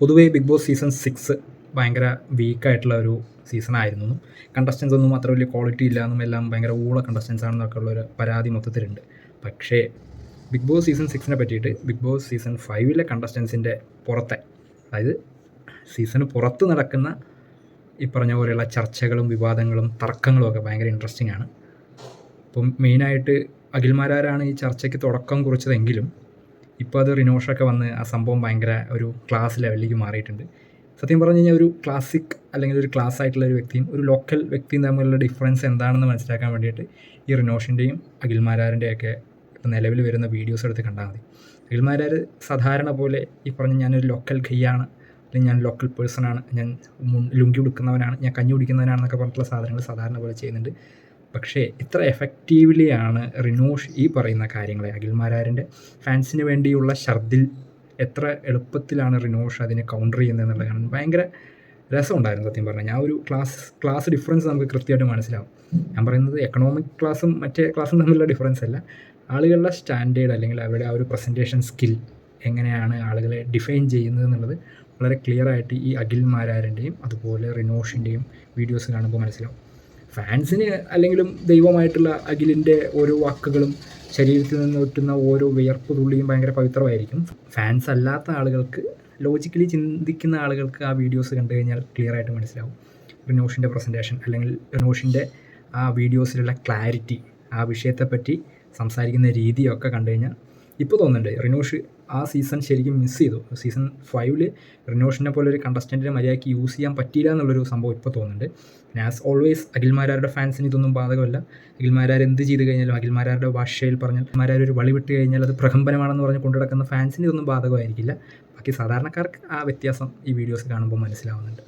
പൊതുവേ big boss season six ഭയങ്കര വീക്കായിട്ടുള്ള ഒരു സീസൺ ആയിരുന്നു. കണ്ടസ്റ്റൻസ് ഒന്നും അത്ര വലിയ ക്വാളിറ്റി ഇല്ല എന്നും എല്ലാം ഭയങ്കര ഊള കണ്ടസ്റ്റൻസ് ആണെന്നൊക്കെ ഉള്ളൊരു പരാതി മൊത്തത്തിലുണ്ട്. പക്ഷേ ബിഗ് ബോസ് സീസൺ സിക്സിനെ പറ്റിയിട്ട് ബിഗ് ബോസ് സീസൺ ഫൈവിലെ കണ്ടസ്റ്റൻസിന്റെ പുറത്തെ അതായത് സീസണ് പുറത്ത് നടക്കുന്ന ഈ പറഞ്ഞ പോലെയുള്ള ചർച്ചകളും വിവാദങ്ങളും തർക്കങ്ങളും ഒക്കെ ഭയങ്കര ഇൻട്രസ്റ്റിംഗ് ആണ്. അപ്പം മെയിനായിട്ട് അഖിൽമാരാരാണ് ഈ ചർച്ചയ്ക്ക് തുടക്കം കുറിച്ചതെങ്കിലും ഇപ്പോൾ അത് റിനോഷൊക്കെ വന്ന് ആ സംഭവം ഭയങ്കര ഒരു ക്ലാസ് ലെവലിലേക്ക് മാറിയിട്ടുണ്ട്. സത്യം പറഞ്ഞു കഴിഞ്ഞാൽ ഒരു ക്ലാസിക് അല്ലെങ്കിൽ ഒരു ക്ലാസ് ആയിട്ടുള്ള ഒരു വ്യക്തിയും ഒരു ലോക്കൽ വ്യക്തിയും തമ്മിലുള്ള ഡിഫറൻസ് എന്താണെന്ന് മനസ്സിലാക്കാൻ വേണ്ടിയിട്ട് ഈ റിനോഷിന്റെയും അഖിൽമാരാറിന്റെയൊക്കെ ഇപ്പോൾ നിലവിൽ വരുന്ന വീഡിയോസ് എടുത്ത് കണ്ടാൽ മതി. അഖിൽമാരാർ സാധാരണ പോലെ ഈ പറഞ്ഞ ഞാനൊരു ലോക്കൽ ഖയ്യാണ് അല്ലെങ്കിൽ ഞാൻ ലോക്കൽ പേഴ്സണാണ് ഞാൻ ലുങ്കി ഉടുക്കുന്നവനാണ് ഞാൻ കഞ്ഞി കുടിക്കുന്നവനാണെന്നൊക്കെ പറഞ്ഞിട്ടുള്ള സാധനങ്ങൾ സാധാരണ പോലെ ചെയ്യുന്നുണ്ട്. പക്ഷേ ഇത്ര എഫക്റ്റീവ്ലി ആണ് റിനോഷ് ഈ പറയുന്ന കാര്യങ്ങളെ. അഖിൽമാരാറിന്റെ ഫാൻസിന് വേണ്ടിയുള്ള ഷർദിൽ എത്ര എളുപ്പത്തിലാണ് റിനോഷ് അതിനെ കൗണ്ടർ ചെയ്യുന്നത് എന്നുള്ളതാണ് ഭയങ്കര രസമുണ്ടായിരുന്നു സത്യം പറഞ്ഞാൽ. ഞാൻ ഒരു ക്ലാസ് ക്ലാസ് ഡിഫറൻസ് നമുക്ക് കൃത്യമായിട്ട് മനസ്സിലാവും. ഞാൻ പറയുന്നത് എക്കണോമിക് ക്ലാസ്സും മറ്റേ ക്ലാസ്സും തമ്മിലുള്ള ഡിഫറൻസ് അല്ല. ആളുകളുടെ സ്റ്റാൻഡേർഡ് അല്ലെങ്കിൽ അവരുടെ ആ ഒരു പ്രസന്റേഷൻ സ്കിൽ എങ്ങനെയാണ് ആളുകളെ ഡിഫൈൻ ചെയ്യുന്നത് എന്നുള്ളത് വളരെ ക്ലിയർ ആയിട്ട് ഈ അഖിൽ മാരാരന്റെയും അതുപോലെ റിനോഷിന്റെയും വീഡിയോസ് കാണുമ്പോൾ മനസ്സിലാവും. ഫാൻസിന് അല്ലെങ്കിലും ദൈവമായിട്ടുള്ള അഖിലിന്റെ ഓരോ വാക്കുകളും ശരീരത്തിൽ നിന്ന് ഒറ്റുന്ന ഓരോ വിയർപ്പ് തുള്ളിയും ഭയങ്കര പവിത്രമായിരിക്കും. ഫാൻസ് അല്ലാത്ത ആളുകൾക്ക് ലോജിക്കലി ചിന്തിക്കുന്ന ആളുകൾക്ക് ആ വീഡിയോസ് കണ്ടു കഴിഞ്ഞാൽ ക്ലിയർ ആയിട്ട് മനസ്സിലാവും. റിനോഷിന്റെ പ്രസന്റേഷൻ അല്ലെങ്കിൽ റിനോഷിന്റെ ആ വീഡിയോസിലുള്ള ക്ലാരിറ്റി ആ വിഷയത്തെപ്പറ്റി സംസാരിക്കുന്ന രീതിയൊക്കെ കണ്ടു കഴിഞ്ഞാൽ ഇപ്പോൾ തോന്നുന്നുണ്ട് റിനോഷ് ആ സീസൺ ശരിക്കും മിസ് ചെയ്തു. സീസൺ ഫൈവിൽ റിനോഷിനെ പോലെ ഒരു കണ്ടസ്റ്റന്റിനെ മര്യാദയ്ക്ക് യൂസ് ചെയ്യാൻ പറ്റിയില്ല എന്നുള്ളൊരു സംഭവം ഇപ്പോൾ തോന്നുന്നുണ്ട്. പിന്നെ ആസ് ഓൾവേസ് അഖിൽമാരാരുടെ ഫാൻസിന് ഇതൊന്നും ബാധകമല്ല. അഖിൽമാരാർ എന്ത് ചെയ്ത് കഴിഞ്ഞാലും അഖിൽമാരാരുടെ ഭാഷയിൽ പറഞ്ഞാൽ അഖിൽമാരാർ ഒരു വളി വിട്ട് കഴിഞ്ഞാൽ അത് പ്രകമ്പനമാണെന്ന് പറഞ്ഞ് കൊണ്ടു നടക്കുന്ന ഫാൻസിന് ഇതൊന്നും ബാധകമായിരിക്കില്ല. ബാക്കി സാധാരണക്കാർക്ക് ആ വ്യത്യാസം ഈ വീഡിയോസ് കാണുമ്പോൾ മനസ്സിലാവുന്നുണ്ട്.